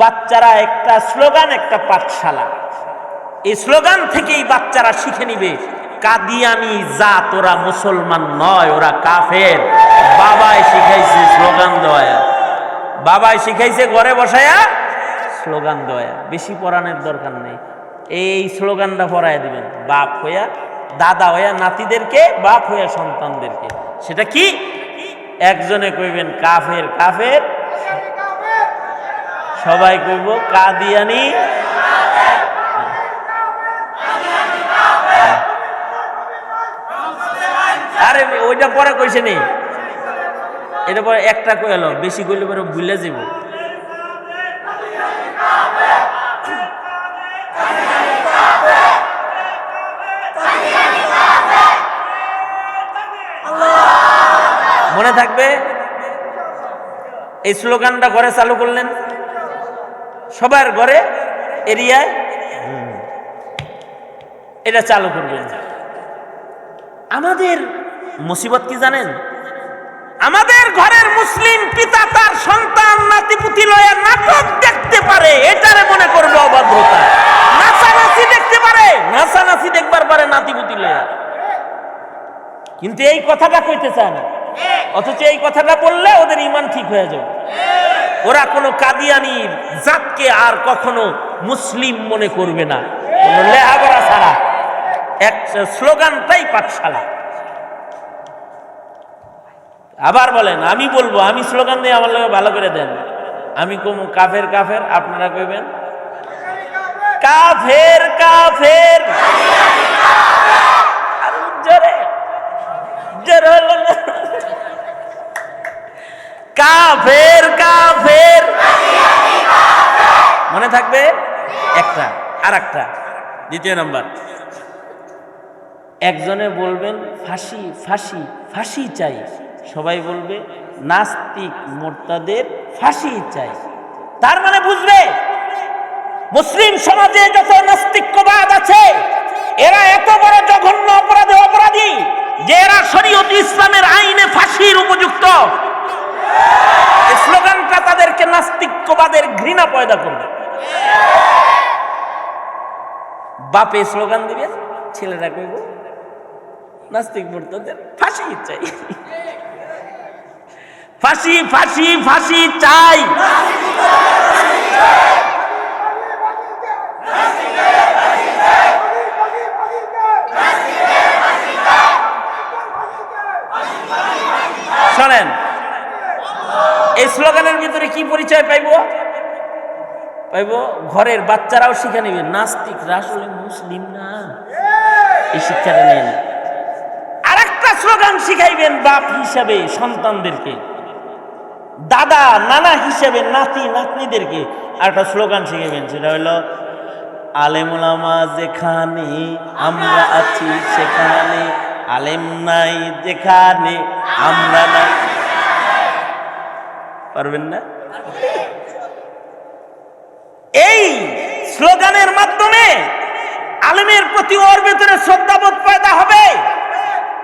বাচ্চারা একটা স্লোগান, একটা পাঠশালা। এই স্লোগান থেকেই বাচ্চারা শিখে নিবে, কাদিয়ানি জাত ওরা মুসলমান নয়, ওরা কাফের। বাবাই শিখাইছে স্লোগান দেওয়া। বাবাই শিখাইছে ঘরে বসায়া স্লোগান দেওয়া। বেশি পড়ানোর দরকার নেই। এই স্লোগানটা পড়ায় দিবেন। বাপ হইয়া, দাদা হইয়া, নাতিদেরকে, বাপ হইয়া সন্তানদেরকে। সেটা কি? একজনে কইবেন, কাফের কাফের। সবাই কইব, কাদিয়ানি। আরে, ওইটা পরে কইছে নেই এটা পরে একটা কই কইলো বেশি কইলে পরে ভুলে যাব মনে থাকবে? এই স্লোগানটা ঘরে চালু করলেন? সবার ঘরে এরিয়ায় এটা চালু করবেন। আমাদের মুসিবত কি জানেন? আমাদের ঘরের মুসলিম পিতা তার সন্তান নাতিপুতি লয়ে নাটক দেখতে পারে, এটারে মনে করবে অবাধ্যতা। নাচানাচি দেখতে পারে, নাচানাচি দেখবার পারে নাতিপুতি লয়ে। কিন্তু এই কথাটা কইতে চায় না। অথচ এই কথাটা বললে ওদের ইমান ঠিক হয়ে যাবে। ওরা কোনো কাদিয়ানির জাতকে আর কখনো মুসলিম মনে করবে না। লেহাগড়া ছাড়া। এক স্লোগানটাই পাঠশালা। আবার বলেন, আমি বলব, আমি স্লোগান দিয়ে আমার লোক ভালো করে দেন। আমি কম কাফের কাফের, আপনারা কইবেন? কাফের কাফের। কাফের কাফের। মনে থাকবে? একটা আর একটা দ্বিতীয় নাম্বার। একজনে বলবেন, ফাঁসি ফাঁসি ফাঁসি চাই। সবাই বলবে, নাস্তিক মোর্তাদের ফাঁসি চাই। তার মানে বুঝবে? মুসলিম সমাজে যত নাস্তিক্যবাদ আছে, এরা এত বড় জঘন্য অপরাধে অপরাধী যে এরা শরীয়ত ইসলামের আইনে ফাঁসির উপযুক্ত। স্লোগানটা তাদেরকে নাস্তিক্যবাদের ঘৃণা পয়দা করবে। বাপে স্লোগান দিবে, ছেলেরা কইব, নাস্তিক মোর্তাদের ফাঁসি চাই। ফাঁসি ফাঁসি ফাঁসি চাই শোনেন এই স্লোগানের ভিতরে কি পরিচয় পাইব? পাইব, ঘরের বাচ্চারাও শিখে নেবে। নাস্তিকরা আসলে মুসলিম না। এই শিক্ষাটা নেন। আর একটা স্লোগান শিখাইবেন বাপ হিসাবে সন্তানদেরকে। দাদা, নানা হিসাবে নাতি, নাতনিদেরকে। আর একটা স্লোগান শিখাইবেন, সেটা হলো আলেমুলামা যেখানে আমরা আছি সেখানে, আলেম নাই যেখানে আমরা নাই। পারবেন না? এই স্লোগানের মাধ্যমে আলেমের প্রতি ওর ভেতরে শ্রদ্ধাবোধ পয়দা হবে।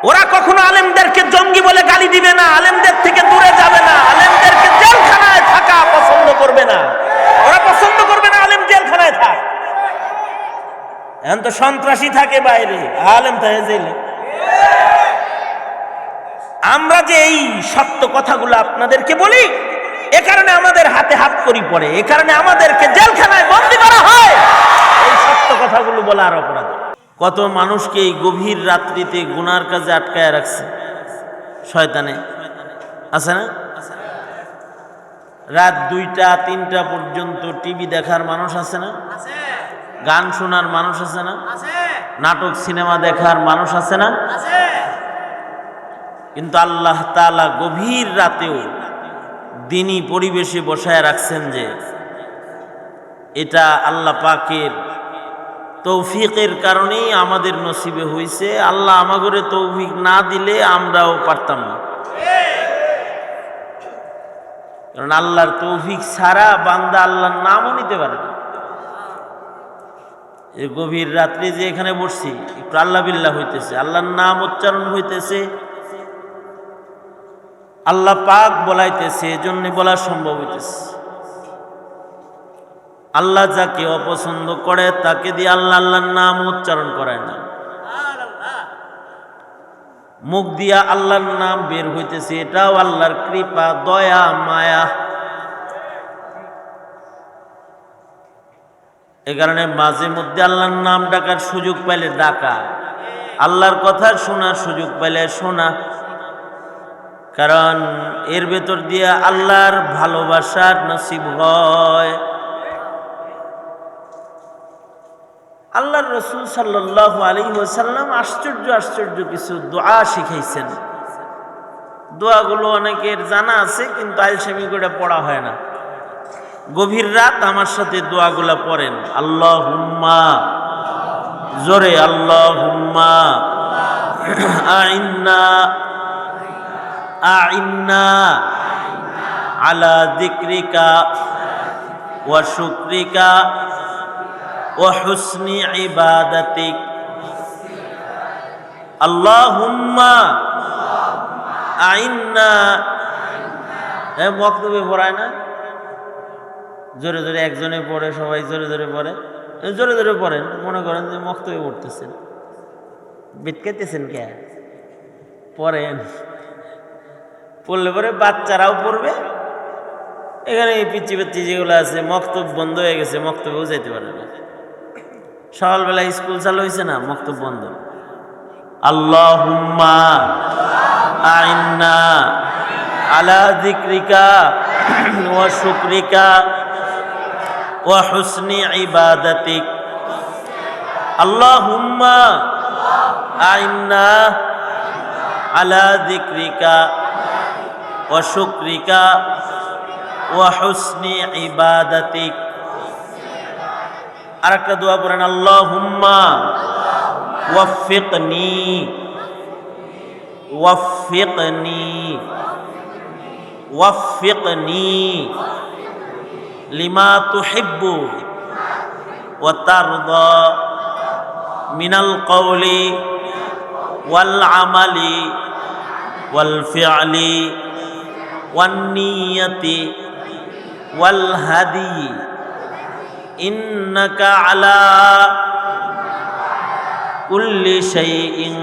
ওরা কখনো আলেমদেরকে জঙ্গি বলে গালি দিবে না, আলেমদের থেকে দূরে যাবে না, আলেমদেরকে জেলখানায় থাকা পছন্দ করবে না। ওরা পছন্দ করবে না আলেম জেলখানায় থাক। এখন তো সন্ত্রাসী থাকে বাইরে, আলেম জেলে। আমরা যে এই সত্য কথাগুলো আপনাদেরকে বলি এ কারণে আমাদের হাতে হাত করি পড়ে এ কারণে আমাদেরকে জেলখানায় বন্দি করা হয়। এই সত্য কথাগুলো বলার অপরাধ। কত মানুষকে এই গভীর রাত্রিতে গুনার কাজে আটকায় রাখছে। শয়তানে। আছে না? রাত দুইটা তিনটা পর্যন্ত টিভি দেখার মানুষ আছে না? গান শোনার মানুষ আছে না? নাটক সিনেমা দেখার মানুষ আছে না? কিন্তু আল্লাহ তালা গভীর রাতেও দিনই পরিবেশে বসায় রাখছেন যে এটা আল্লাহ পাকের তৌফিকের কারণেই আমাদের নসিবে হইছে। আল্লাহ আমাগরে তৌফিক না দিলে আমরাও পারতাম না। কারণ আল্লাহর তৌফিক ছাড়া বান্দা আল্লাহর নামও নিতে পারে না। এই গভীর রাত্রে যে এখানে বসছি, একটু আল্লাহ বিল্লাহ হইতেছে, আল্লাহর নাম উচ্চারণ হইতেছে আল্লাহ পাক বলাইতেছে, এজন্য বলা সম্ভব হইতেছে। আল্লাহ যাকে অপছন্দ করে, তাকে দিয়ে আল্লাহ আল্লাহর নাম উচ্চারণ করায় না। মুখ দিয়া আল্লাহর নাম বের হইতেছে, এটাও আল্লাহর কৃপা, দয়া, মায়া। এ কারণে মাঝে মধ্যে আল্লাহর নাম ডাকার সুযোগ পাইলে ডাকা। আল্লাহর কথা শোনার সুযোগ পাইলে শোনা। কারণ এর ভেতর দিয়ে আল্লাহর ভালোবাসার নসিব হয়। আল্লাহর রসুল সাল্লাহ আলী ওসাল্লাম আশ্চর্য আশ্চর্য কিছু দোয়া শিখাইছেন। দোয়াগুলো অনেকের জানা আছে, কিন্তু আলসেমি করে পড়া হয় না। গভীর রাত আমার সাথে দোয়াগুলা পড়েন। আল্লাহ হুম্মা জোরে আল্লাহ হুম্মা আইন্না আইন্না আলা দিক্রিকা ওয়া শুক্রিকা ওয়া হুসনি ইবাদাতিক। আল্লাহুম্মা আইন্না এ বক্তব্যে পড়ায় না? জোরে জোরে একজনে পড়ে, সবাই জোরে জোরে পড়ে। জোরে জোরে পড়েন, মনে করেন যে মক্তব্যে পড়তেছেন। বিটকাইতেছেন কে? পড়েন। পড়লে পরে বাচ্চারাও পড়বে। এখানে এই পিচ্ছি পিচ্ছি যেগুলো আছে, মক্তব বন্ধ হয়ে গেছে মক্তব্যও যাইতে পারে না। সকালবেলা স্কুল চালু হয়েছে না, মক্তব বন্ধ। আল্লাহ আইন্না আলা দিক্রিকা ওয়া শুক্রিকা ওয়া হুসনি ইবাদাতিক। আল্লাহ আইন্না আলা দিক্রিকা ওয়া শুক্রিকা ওয়া হুসনি ইবাদাতিক আর একটা দোয়া পড়েন আল্লাহ হুম্মা ওয়াফিকনি ওয়াফিকনি ওয়াফিকনি লিমা তুহিব্বু ওয়া তারদা মিনাল কওলি ওয়াল আমালি ওয়াল ফি'লি ওয়ান নিয়তি ওয়াল হাদি আলা কুল্লি শাইইন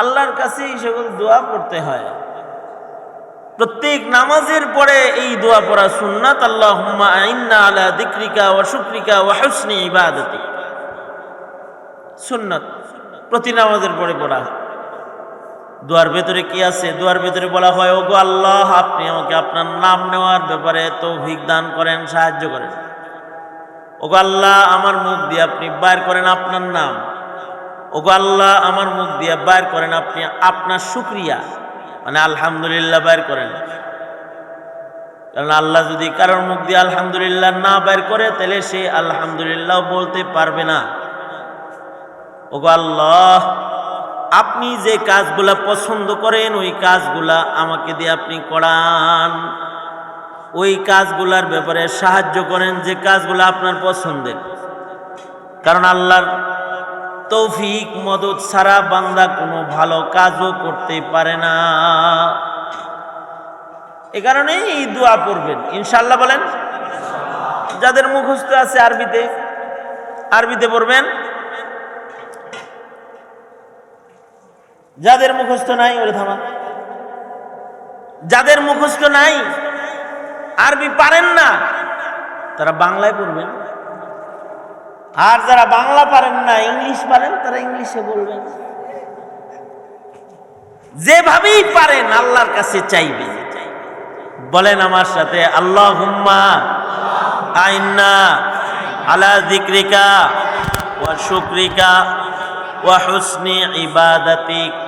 আল্লাহর কাছে এই সকল দোয়া করতে হয়। প্রত্যেক নামাজের পরে এই দোয়া পড়া সুন্নাত, আল্লাহুম্মা আইন্না আলা দিক্রিকা ওয়া শুকরিকা ওয়া হুসনি ইবাদতি সুন্নাত প্রতি নামাজের পরে পড়া দোয়ার ভেতরে কি আছে? দুয়ার ভেতরে বলা হয় ও গো আল্লাহ, আপনি আমাকে আপনার নাম নেওয়ার ব্যাপারে তৌফিক দান করেন, সাহায্য করেন। ও গো আল্লাহ, আমার মুখ দিয়ে আপনি বাইর করেন আপনার নাম। ও গো আল্লাহ, আমার মুখ দিয়ে বাইর করেন আপনি আপনার শুক্রিয়া। মানে আলহামদুলিল্লাহ বাইর করেন। কারণ আল্লাহ যদি কারোর মুখ দিয়ে আলহামদুলিল্লাহ না বাইর করে, তাহলে সে আলহামদুলিল্লাহ বলতে পারবে না। ও গো আল্লাহ আপনি যে কাজগুলা পছন্দ করেন, ওই কাজগুলা আমাকে দিয়ে আপনি করান। ওই কাজগুলার ব্যাপারে সাহায্য করেন যে কাজগুলো আপনার পছন্দের। কারণ আল্লাহর তৌফিক, মদত ছাড়া বান্দা কোনো ভালো কাজও করতে পারে না। এ কারণেই এই দোয়া পড়বেন। ইনশাল্লাহ বলেন, যাদের মুখস্থ আছে আরবিতে আরবিতে পড়বেন। যাদের মুখস্থ নাই, ওরে থামা। যাদের মুখস্থ নাই, আরবি পারেন না, তারা বাংলায় পড়বেন। আর যারা বাংলা পারেন না, ইংলিশ পারেন, তারা ইংলিশে বলবেন। যেভাবেই পারেন, আল্লাহর কাছে চাইবে বলেন আমার সাথে আল্লাহ হুম্মা আইন্না আলা জিক্রিকা ওয়া শুক্রিকা ওয়া হুসনি ইবাদাতিক।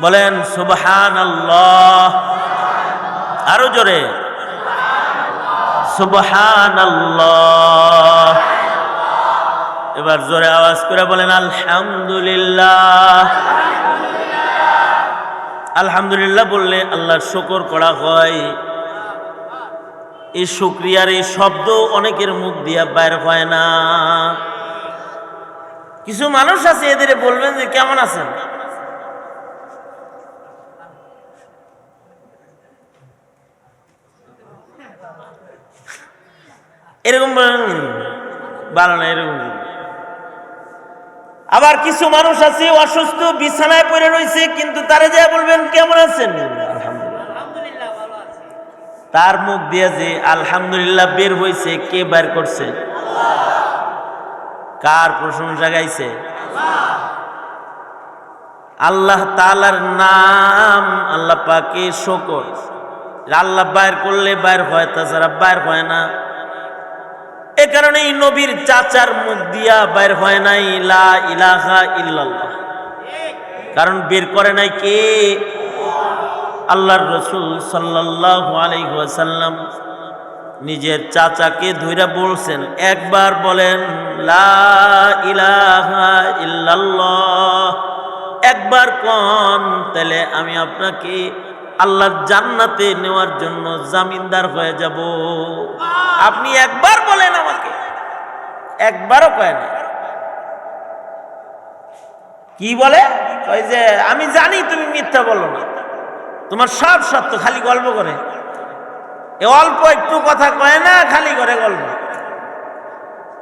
বলেন সুবহান আল্লাহ আরও জোরে। সুবহান আল্লাহ এবার জোরে আওয়াজ করে বলেন, আলহামদুলিল্লাহ। আলহামদুলিল্লাহ বললে আল্লাহর শুকর করা হয়। এই শুক্রিয়ার এই শব্দ অনেকের মুখ দিয়া বাইর হয় না। কিছু মানুষ আছে এদের বলবেন যে, কেমন আছেন? এরকম ভালো না এরকম আবার কিছু মানুষ আছে অসুস্থ বিছানায় পড়ে রয়েছে কিন্তু তারা যা বলবেন কেমন আছেন? তার মুখ দিয়ে যে আলহামদুলিল্লাহ বের হয়েছে কে বের করছে? কার প্রশংসা গাইছে? আল্লাহ তালার নাম আল্লাহ পাকে শকর আল্লাহ বাইর করলে বাইর হয় তাছাড়া বাইর হয় না। এ কারণে নবীর চাচার মুখ দিয়া বাইর হয় নাই, লা ইলাহা ইল্লাল্লাহ। কারণ বের করে নাই কে? আল্লাহর রসুল সাল্লাল্লাহু আলাইহি ওয়াসাল্লাম নিজের চাচাকে ধইরা বলছেন, একবার বলেন, লা ইলাহা ইল্লাল্লাহ। একবার কন, তাহলে আমি আপনাকে আল্লাহর জান্নাতে নেওয়ার জন্য জামিনদার হয়ে যাব। আপনি একবার বলেন আমাকে। একবারও কয় না কি বলে? ওই যে, আমি জানি তুমি মিথ্যা বলো না। তোমার সব সত্য, খালি গল্প করে। এ অল্প একটু কথা কয় না, খালি করে গল্প।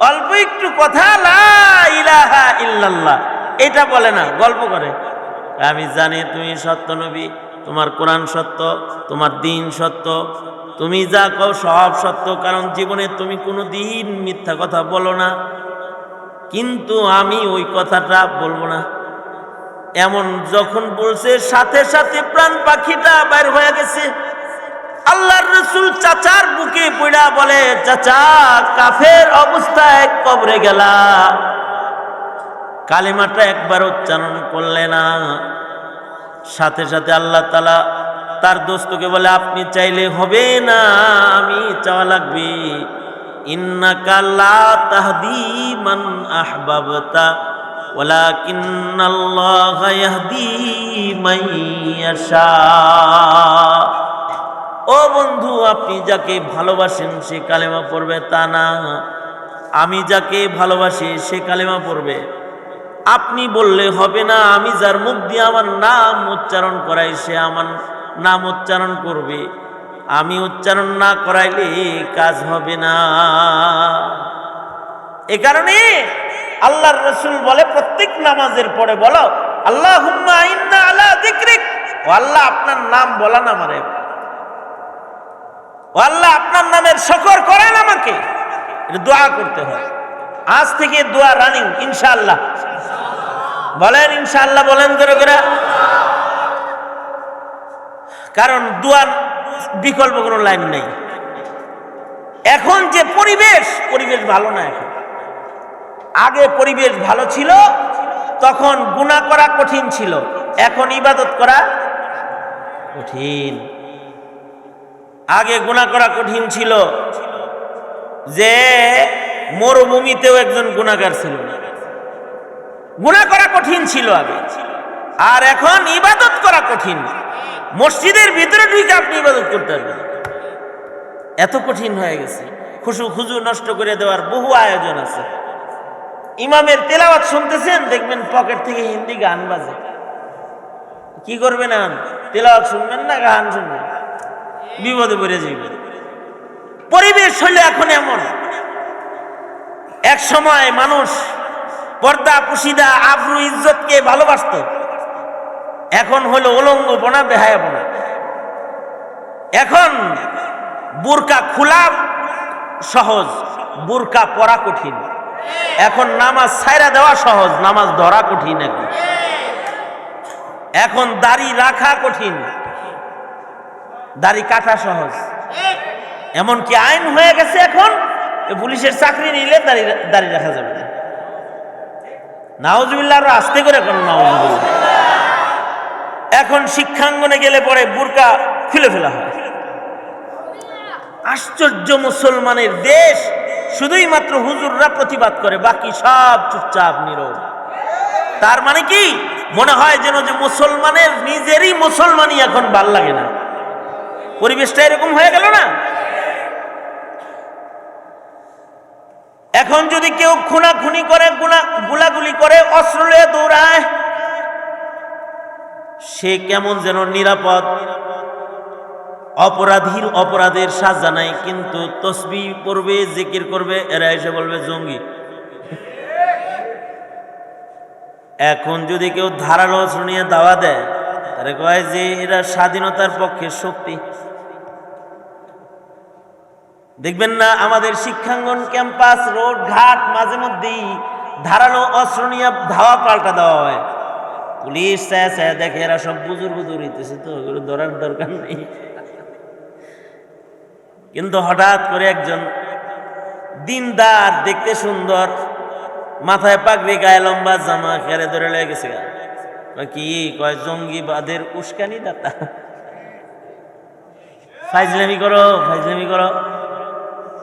অল্প একটু কথা ইলাহা ইল্লাল্লাহ। এটা বলে না, গল্প করে। আমি জানি তুমি সত্য নবী। তোমার কোরআন সত্য, তোমার দিন সত্য, তুমি যা কও সব সত্য, কারণ জীবনে তুমি কোনো দিন মিথ্যা কথা বলো না। কিন্তু আমি ওই কথাটা বলব না। এমন যখন বলছে, সাথে সাথে প্রাণ পাখিটা বাইর হয়ে গেছে। আল্লাহর রসুল চাচার বুকে পড়া বলে, চাচা, কাফের অবস্থায় কবরে গেলা। কালিমাটা একবার উচ্চারণ করলে না। সাথে সাথে আল্লাহ তালা তার দোস্তকে বলে, আপনি চাইলে হবে না, আমি চাওয়া লাগবে। ইন্নাকা লা তাহদি মান আহবাবতা, ওয়ালাকিন্নাল্লাহা ইয়াহদি মান ইয়াশা। ও বন্ধু, আপনি যাকে ভালোবাসেন, সে কালেমা পড়বে তা না। আমি যাকে ভালোবাসি, সে কালেমা পড়বে। আপনি বললে হবে না, আমি যার মুখ দিয়ে আমার নাম উচ্চারণ করাই, সে আমার নাম উচ্চারণ করবে। আমি উচ্চারণ না করাইলে কাজ হবে না। এ কারণে আল্লাহর রসুল বলে, প্রত্যেক নামাজের পরে বলো আল্লাহ হুম্মা ইন্না আলা ও আল্লাহ, আপনার নাম বলা না আমারে আল্লাহ, আপনার নামের শকর করেন আমাকে। দোয়া করতে হয়। আজ থেকে দোয়া রানিং, ইনশাআল্লাহ। বলেন ইনশাআল্লাহ, বলেন করে করে। কারণ দুয়ার বিকল্প কোনো লাইন নেই। এখন যে পরিবেশ পরিবেশ ভালো না এখন। আগে পরিবেশ ভালো ছিল, তখন গুণা করা কঠিন ছিল। এখন ইবাদত করা কঠিন। আগে গুণা করা কঠিন ছিল যে মরুভূমিতেও একজন গুণাগার ছিল। না গুণা করা কঠিন ছিল আগে। আর এখন ইবাদত করা কঠিন। মসজিদের ভিতরে ঢুকে আপনি ইবাদত করতে পারবেন। এত কঠিন হয়ে গেছে। খুশু খুজু নষ্ট করে দেওয়ার বহু আয়োজন আছে। ইমামের তেলাওয়াত শুনতেছেন, দেখবেন পকেট থেকে হিন্দি গান বাজে। কি করবেন আন? তেলাওয়াত শুনবেন না গান শুনবেন? বিপদে পড়ে যাবেন। পরিবেশ হইলে এখন এমন। এক সময় মানুষ পর্দা পুশিদা আবরু ইজ্জতকে ভালোবাসত। এখন হলো অলঙ্গপনা বেহায়াপনা। এখন বুরকা খোলা, সহজ। বুরকা পরা কঠিন। এখন নামাজ ছাইরা দেওয়া সহজ, নামাজ ধরা কঠিন এখন। এখন দাড়ি রাখা কঠিন। দাড়ি কাটা সহজ। এমনকি আইন হয়ে গেছে এখন পুলিশের চাকরি নিলে দাড়ি দাড়ি রাখা যাবে না। নাওজুবিল্লাহ আরও আস্তে করে এখন নাওজুবিল্লাহ এখন শিক্ষাঙ্গনে গেলে পরে বুরকা খুলে ফেলা হয়। আশ্চর্য মুসলমানের দেশ, শুধুই মাত্র হুজুররা প্রতিবাদ করে, বাকি সব চুপচাপ, নীরব। তার মানে কি? মনে হয় যেন যে মুসলমানের নিজেরই মুসলমানই এখন ভালো লাগে না। পরিবেশটা এরকম হয়ে গেল না? এখন যদি কেউ খুনাখুনি করে, গুনা গুলাগুলি করে, অস্ত্র লয়ে দৌড়ায়, সে কেমন যেন নিরাপদ। অপরাধীর অপরাধের সাজা নাই, কিন্তু তসবি পড়বে, জিকির করবে, এরা এসে বলবে, জঙ্গি। এখন যদি কেউ ধারালো অস্ত্র নিয়ে দাওয়া দেয়, তাহলে কয় যে এরা স্বাধীনতার পক্ষে শক্তি। দেখবেন না, আমাদের শিক্ষাঙ্গন ক্যাম্পাস, রোড ঘাট, মাঝে মধ্যেই ধারালো অস্ত্র নিয়ে ধাওয়া পাল্টা দেওয়া হয়। পুলিশ চায় চায় দেখে এরা সব বুজুর বুজুর হইতেছে তো ওগুলো ধরার দরকার নেই। কিন্তু হঠাৎ করে একজন দিনদার, দেখতে সুন্দর, মাথায় পাগড়ি, গায়ে লম্বা জামা খেরে ধরে লেগে গেছে। কি? কয় জঙ্গিবাদের উস্কানি দাতা। ফাইজলামি করো ফাইজলামি করো।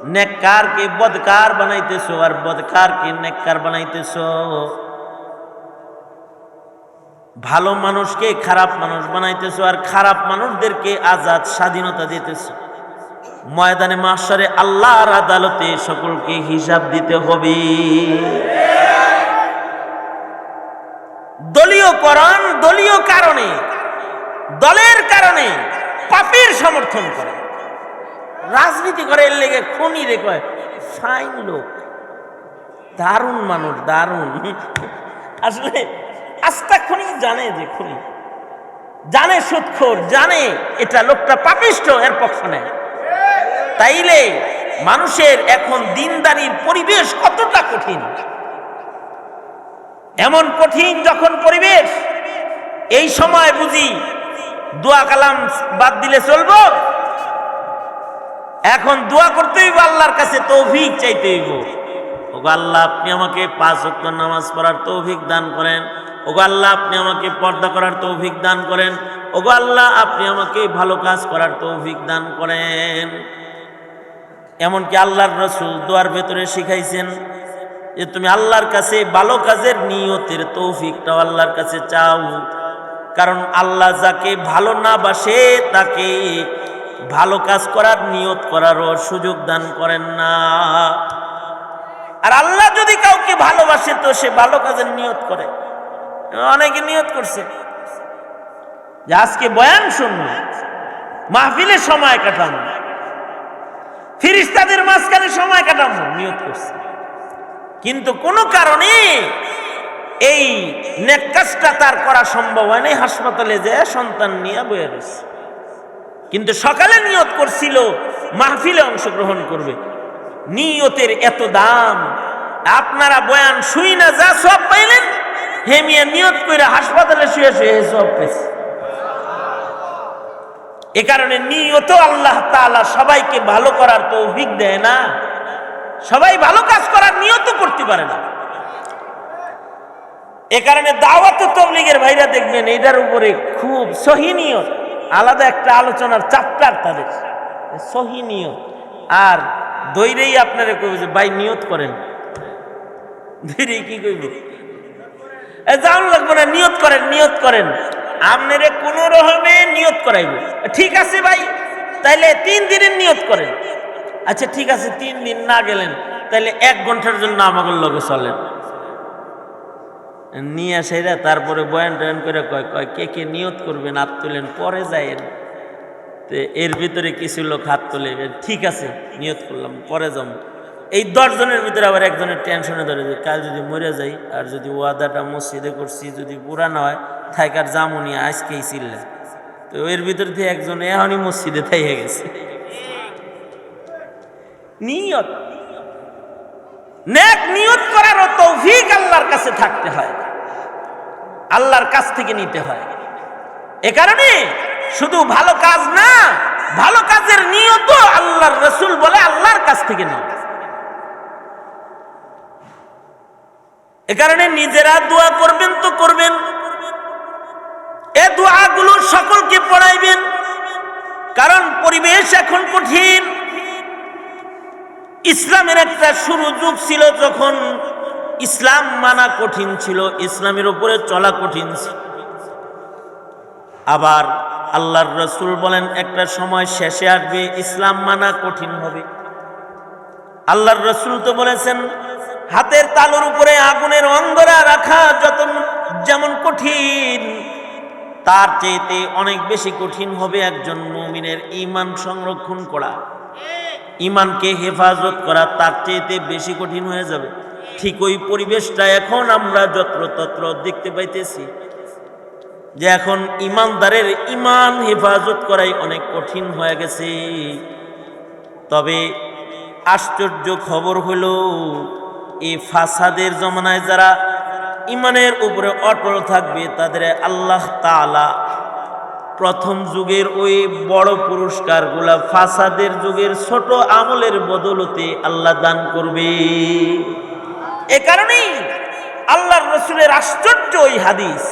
নেককারকে বদকার বানাইতেছো? আর বদকারকে নেককার বানাইতেছো? ভালো মানুষকে খারাপ মানুষ বানাইতেছো? আর খারাপ মানুষদেরকে আজাদ স্বাধীনতা দিতেছো। ময়দানে মাসারে আল্লাহর আদালতে সকলকে হিসাব দিতে হবে। দলীয়করণ দলীয় কারণে, দলের কারণে পাপের সমর্থন করে। রাজনীতি করে এর লেগে খুনি রে ফাইন লোক। দারুণ মানুষ, দারুণ। আসলে আস্তা খুনি জানে যে খুনি। জানে সুৎখোর, জানে এটা লোকটা পাপিষ্ট, এর পক্ষ নেয়। তাইলে মানুষের এখন দিনদারির পরিবেশ কতটা কঠিন? এমন কঠিন যখন পরিবেশ, এই সময় বুঝি দোয়া কালাম বাদ দিলে চলবো এখন দোয়া করতে হইব, আল্লাহর কাছে তৌফিক চাইতে হইব। ওগো আল্লাহ, আপনি আমাকে পাঁচ ওয়াক্ত নামাজ পড়ার তৌফিক দান করেন। ওগো আল্লাহ, আপনি আমাকে পর্দা করার তৌফিক দান করেন। ওগো আল্লাহ, আপনি আমাকে ভালো কাজ করার তৌফিক দান করেন। এমনকি আল্লাহর রসুল দোয়ার ভেতরে শিখাইছেন যে, তুমি আল্লাহর কাছে ভালো কাজের নিয়তের তৌফিকটাও আল্লাহর কাছে চাও। কারণ আল্লাহ যাকে ভালো না বাসে, তাকে ভালো কাজ করার, নিয়ত করারও সুযোগ দান করেন না। আর আল্লাহ যদি কাউকে ভালোবাসে, তো সে ভালো কাজের নিয়ত করে। অনেকে নিয়ত করছে। যে আজকে বয়ান শুনব, মাহফিলে সময় কাটানো ফিরিস্তাদের মাঝখানে সময় কাটাবো, নিয়ত করছে। কিন্তু কোনো কারণে এই নেকাজটা তার করা সম্ভব হয়নি, হাসপাতালে যে সন্তান নিয়ে বয়ে রয়েছে। কিন্তু সকালে নিয়ত করছিল, মাহফিলে অংশগ্রহণ করবে। নিয়তের এত দাম, আপনারা বয়ান শুই না, যা সব পাইলেন হেমিয়া নিয়ত করে হাসপাতালে শুয়ে শুয়ে সব পেয়েছে এ কারণে নিয়ত আল্লাহ তাআলা সবাইকে ভালো করার তৌফিক দেয় না। সবাই ভালো কাজ করার নিয়ত করতে পারে না। এ কারণে দাওয়াত তবলিগের ভাইরা দেখবেন, এটার উপরে খুব সহিনিয়ত আলাদা একটা আলোচনার চাপ্টার তাদের। সহিনিয়ত আর দৈরেই আপনারা কইবে যে, ভাই, নিয়ত করেন। দৈরেই কি কইব? জাউন লাগবে না, নিয়ত করেন নিয়ত করেন। আপনারে কোন রকমে নিয়ত করাইব। ঠিক আছে ভাই, তাইলে তিন দিনের নিয়ত করেন। আচ্ছা ঠিক আছে, তিন দিন না গেলেন, তাইলে এক ঘণ্টার জন্য আমাদের লগে চলেন। নিয়ে সেরা তারপরে বয়ান টয়ান করে কয় কয়, কে কে নিয়ত করবেন, হাত তুলেন, পরে যাইয়েন তো এর ভিতরে কিছু লোক হাত তোলে ঠিক আছে, নিয়ত করলাম, পরে যাম। এই দশজনের ভিতরে আবার একজনের টেনশনে ধরে যে, কাল যদি মরে যাই, আর যদি ওয়াদাটা মসজিদে করছি, যদি পুরা না হয়, থাইকার জামুনি আজকেই ছিলেন তো এর ভিতর থেকে একজন এখনই মসজিদে থাইয়ে গেছে। নিয়ত। নেক নিয়ত করারও তৌফিক আল্লাহর কাছে থাকতে হয়। আল্লাহর কাছ থেকে নিতে হয়। এ কারণে শুধু ভালো কাজ না, ভালো কাজের নিয়ত আল্লাহর রসুল বলে আল্লাহর কাছ থেকে নাও। এ কারণে নিজেরা দোয়া করবেন তো করবেন। এ দোয়াগুলো সকলকে পড়াইবেন। কারণ পরিবেশ এখন কঠিন। ইসলামের একটা শুরু যুগ ছিল যখন ইসলাম মানা কঠিন ছিল, ইসলামের উপরে চলা কঠিন ছিল। আবার আল্লাহর রসুল বলেন, একটা সময় শেষে আসবে, ইসলাম মানা কঠিন হবে। আল্লাহর রসুল তো বলেছেন, হাতের তালুর উপরে আগুনের অঙ্গরা রাখা যত যেমন কঠিন, তার চেয়েতে অনেক বেশি কঠিন হবে একজন মুমিনের ইমান সংরক্ষণ করা। ইমানকে হেফাজত করা তার চেয়েতে বেশি কঠিন হয়ে যাবে। ঠিক ওই পরিবেশটা এখন আমরা যত্রতত্র দেখতে পাইতেছি যে এখন ইমানদারের ইমান হেফাজত করাই অনেক কঠিন হয়ে গেছে। তবে আশ্চর্য খবর হলো এই ফাসাদের জমানায় যারা ইমানের উপরে অটল থাকবে, তাদের আল্লাহ তাআলা প্রথম যুগের ওই বড় পুরস্কারগুলা ফাসাদের যুগের ছোট আমলের বদলতে আল্লাহ দান করবে। এ কারণেই আল্লাহর রসুলের আশ্চর্য ওই হাদিস।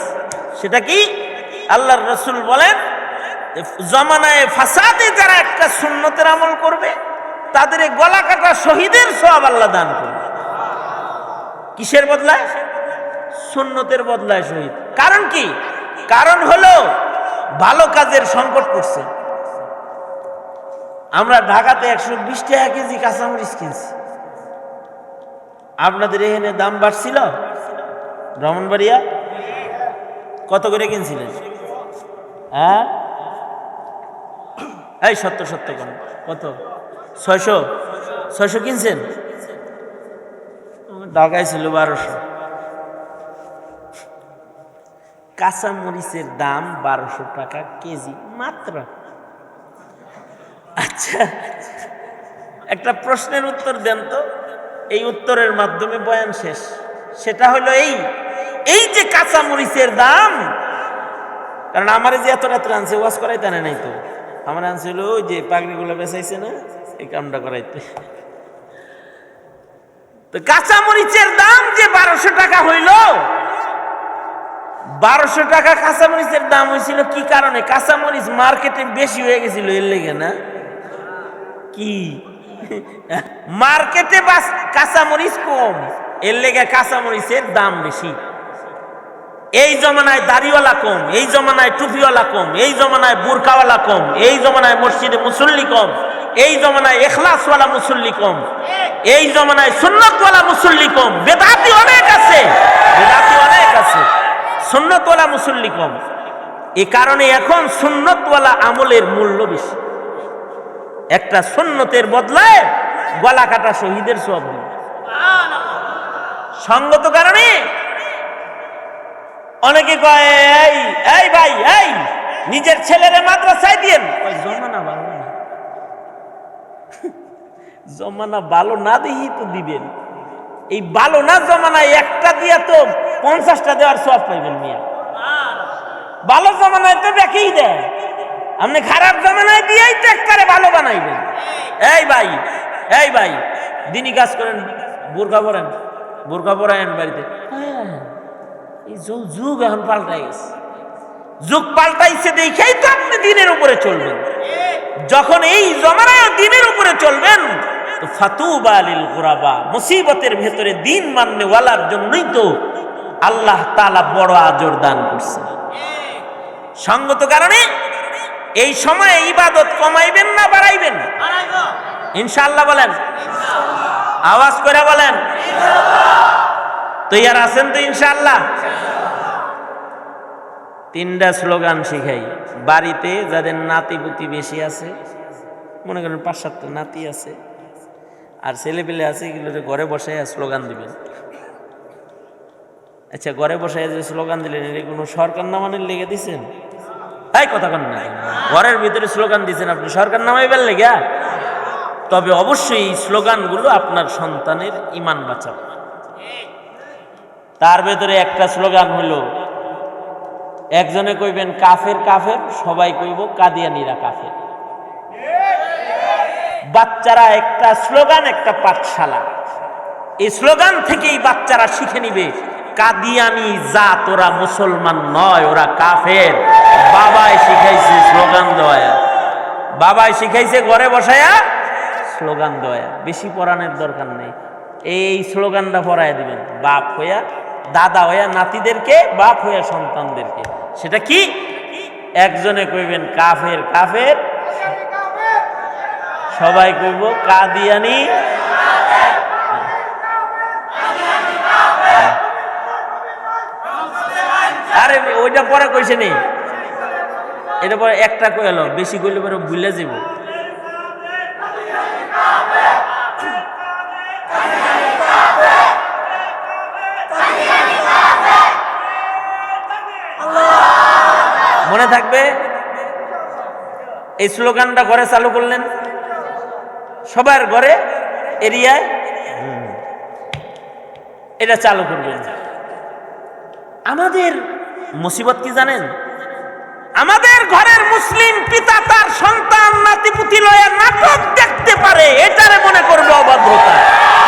সেটা কি? আল্লাহর রসুল বলেন, জমানায় ফাসাদে যারা একটা সুন্নতের আমল করবে, তাদের গলা কাটা শহীদের সব আল্লাহ দান করবে। কিসের বদলায়? সুন্নতের বদলায় শহীদ। কারণ কি? কারণ হলো ভালো কাজের সংকট পড়ছে। আমরা ঢাকাতে একশো বিশ টাকা কেজি কাঁচামরিচ কিনছি। আপনাদের এখানে দাম বাড়ছিল? ব্রাহ্মণবাড়িয়া? কত করে কিনছিলেন? হ্যাঁ? এই সত্য সত্য কোন কত? ছয়শো? ছয়শো কিনছেন? ঢাকায় ছিল বারোশো। কাঁচা মরিচের দাম বারোশো টাকা কেজি মাত্র। আচ্ছা একটা প্রশ্নের উত্তর দেন তো। এই উত্তরের মাধ্যমে বয়ান শেষ। সেটা হলো এই। এই যে কাঁচা মরিচের দাম, কারণ আমার যে এত রাত্রে আনছে ওয়াশ করাইতে আনে নাই তো। আমার আনছিল ওই যে পাগড়িগুলো বেচাইছে না, এই কামটা করাইতে। তো কাঁচা মরিচের দাম যে বারোশো টাকা হইল, বারোশো টাকা কাঁচামরিচের দাম হয়েছিল কি কারণে? কাঁচামরিচ মার্কেটে বেশি হয়ে গেছিল এর লেগে না? কি? মার্কেটে বাস, কাঁচামরিচ কম। এর লেগে কাঁচামরিচের দাম বেশি। এই জমানায় দাড়িওয়ালা কম, এই জমানায় টুপিওয়ালা কম, এই জমানায় বুরকাওয়ালা কম, এই জমানায় মসজিদে মুসল্লি কম, এই জমানায় এখলাসওয়ালা মুসল্লি কম, এই জমানায় সুন্নতওয়ালা মুসল্লি কম। বেদাতি অনেক আছে, বেদাতি অনেক আছে, সুন্নতওয়ালা মুসল্লি কম। এ কারণে এখন সুন্নতওয়ালা আমলের মূল্য বেশি। একটা সুন্নতের বদলায় গলা কাটা শহীদের সব সঙ্গত কারণে অনেকে কয়, এই এই ভাই, এই, নিজের ছেলেরে মাদ্রাসায় দিয়েন। জমানা ভালো না। জমানা ভালো না দিয়েই তো দিবেন। এই ভালো না জমানায় একটা দিয়া তো পঞ্চাশটা দেওয়ার সব পাইবেন মিয়া। ভালো জমানায় তো দেখেই দেয়। আপনি খারাপ জমানায় দিয়েই তো একবারে ভালো বানাইবেন। এই ভাই এই ভাই দিনই কাজ করেন বোরকা পরেন বোরকা পরায়েন বাড়িতে। হ্যাঁ, এই যুগ এখন পাল্টাই গেছে। যুগ পাল্টাইছে দেখেই তো আপনি দিনের উপরে চলবেন। যখন এই জমানায় দিনের উপরে চলবেন তো ফাতুবা আলিল গোরাবা মুসিবতের ভেতরে দিন মাননে ওয়ালার জন্যই তো আল্লাহ তালা বড় আজর দান করছে। সঙ্গত কারণে এই সময়ে ইবাদত কমাইবেন না বাড়াইবেন? ইনশাল্লাহ বলেন। আওয়াজ করে বলেন। তৈয়ার আছেন তো ইনশাল্লাহ তিনটা স্লোগান শিখাই। বাড়িতে যাদের নাতি পুতি বেশি আছে, মনে করেন পাঁচ সাতটা নাতি আছে, আর ছেলে পেলে আছে এগুলো ঘরে বসে স্লোগান দিবেন। আচ্ছা ঘরে বসে যে স্লোগান দিলেন, এটা কোনো সরকার নামানের লেগে দিছেন? তাই কথা কন না। ঘরের ভিতরে স্লোগান দিছেন আপনি, সরকার নামাইবেন লেগে তবে অবশ্যই এই স্লোগানগুলো আপনার সন্তানের ইমান বাঁচাবে। তার ভেতরে একটা স্লোগান হলো, একজনে কইবেন, কাফের কাফের সবাই কইব, কাদিয়ানিরা কাফের বাচ্চারা একটা স্লোগান, একটা পাঠশালা। এই স্লোগান থেকেই বাচ্চারা শিখে নিবে, কাদিয়ানি জাত ওরা মুসলমান নয়, ওরা কাফের বাবাই শিখাইছে স্লোগান দেওয়া। বাবাই শিখাইছে ঘরে বসায়া স্লোগান দেওয়া। বেশি পড়ানোর দরকার নেই। এই স্লোগানটা পড়ায় দিবেন। বাপ হইয়া, দাদা হইয়া, নাতিদেরকে, বাপ হইয়া, সন্তানদেরকে। সেটা কি? একজনে কইবেন, কাফের কাফের। সবাই কইব, কাদিয়ানি। আরে, ওইটা পরে কইছে নি। এটা পরে একটা কইলো বেশি কইলে পরে ভুলে যাব মনে থাকবে? এই স্লোগানটা ঘরে চালু করলেন? সবার ঘরে, এরিয়ায়? এটা চালু করবেন। আমাদের মুসিবত কি জানেন? আমাদের ঘরের মুসলিম পিতা তার সন্তান নাতিপুতি লয়ে নাটক দেখতে পারে, এটারে মনে করবে অভদ্রতা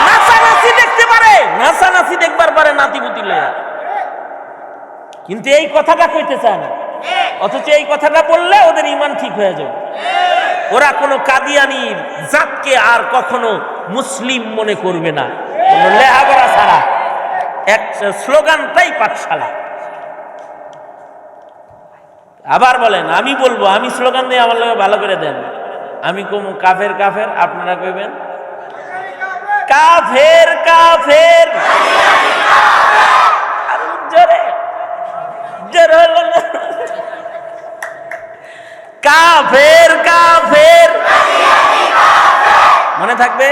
নাচানাচি দেখতে পারে, নাচানাচি দেখবার পারে নাতিপুতি লয়ে। কিন্তু এই কথাটা কইতে চায় না। অথচ এই কথাটা বললে ওদের ইমান ঠিক হয়ে যাবে। ওরা কোনো কাদিয়ানি জাতকে আর কখনো মুসলিম মনে করবে না। লেহাগড়া ছাড়া। এক স্লোগানটাই পাঠশালা। আবার বলেন, আমি বলব, আমি স্লোগান দিয়ে আমার লোকে ভালো করে দেন। আমি কম, কাফের কাফের, আপনারা কইবেন? কাফের কাফের। জোরে জোরে হলো না। কাফের কাফের। মনে থাকবে?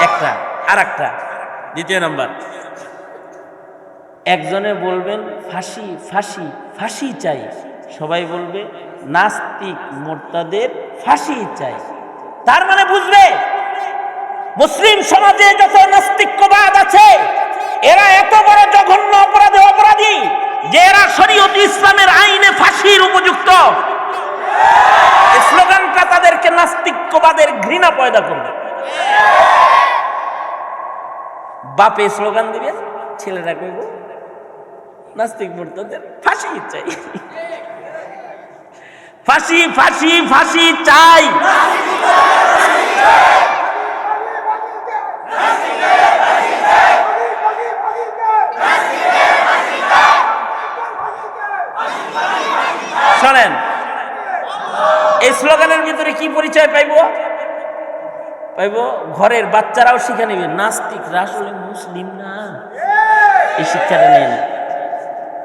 একটা আর একটা দ্বিতীয় নাম্বার। একজনে বলবেন, ফাঁসি ফাঁসি ফাঁসি চাই। সবাই বলবে, নাস্তিক মোর্তাদের ফাঁসি চাই। তার মানে বুঝবে, মুসলিম সমাজে যত নাস্তিক্যবাদ আছে, এরা এত বড় জঘন্য অপরাধে অপরাধী যে এরা শরীয়ত ইসলামের আইনে ফাঁসির উপযুক্ত। স্লোগানটা তাদেরকে নাস্তিক্যবাদের ঘৃণা পয়দা করবে। বাপে স্লোগান দিবে ছেলেরা কইব, নাস্তিক মোর্তাদের ফাঁসি চাই। ফাঁসি ফাঁসি ফাঁসি চাই। শোনেন, এই স্লোগানের ভিতরে কি পরিচয় পাইব? পাইব, ঘরের বাচ্চারাও শিখে নেবে নাস্তিকরা আসলে মুসলিম না। এই শিক্ষাটা নেই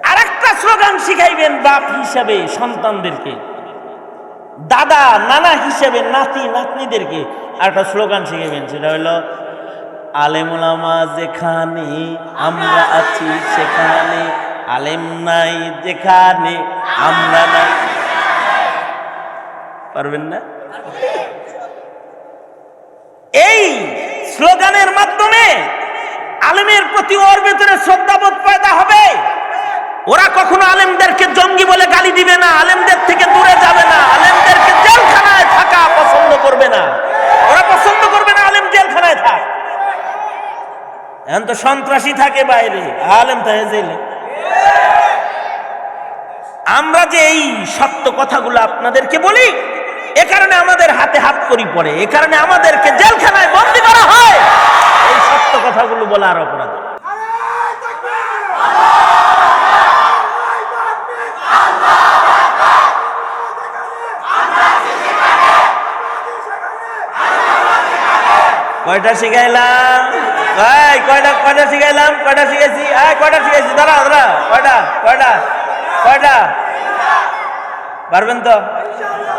আর একটা স্লোগান শিখাইবেন বাপ হিসাবে সন্তানদেরকে। দাদা, নানা হিসেবে নাতি নাতনিদেরকে একটা স্লোগান শিখাইবেন সেটা হলো আলেমুলামা যেখানে, আমরা আছি সেখানে। আলেম নাই যেখানে, আমরা নাই পারবেন না? এই স্লোগানের মাধ্যমে আলেমের প্রতি ওর ভেতরে শ্রদ্ধাবোধ পয়দা হবে। ওরা কখনো আলেমদেরকে জঙ্গি বলে গালি দিবে না, আলেমদের থেকে দূরে যাবে। করবে না। ওরা পছন্দ করবে না, আলেম জেলখানায় থাক। এখন তো সন্ত্রাসী থাকে বাইরে, আলেম থাকে জেলে। আমরা যে এই সত্য কথাগুলো আপনাদেরকে বলি, এ কারণে আমাদের হাতে হাত করি পড়ে, এ কারণে আমাদেরকে জেলখানায় বন্দি করা হয়। এই সত্য কথাগুলো বলার অপরাধ। কয়টা শিখাইলাম? এই, কয়টা কয়টা শিখাইলাম? কয়টা শিখাইছি? এই, কয়টা শিখাইছি? দাঁড়া দাঁড়া, কয়টা কয়টা কয়টা? পারবেন তো?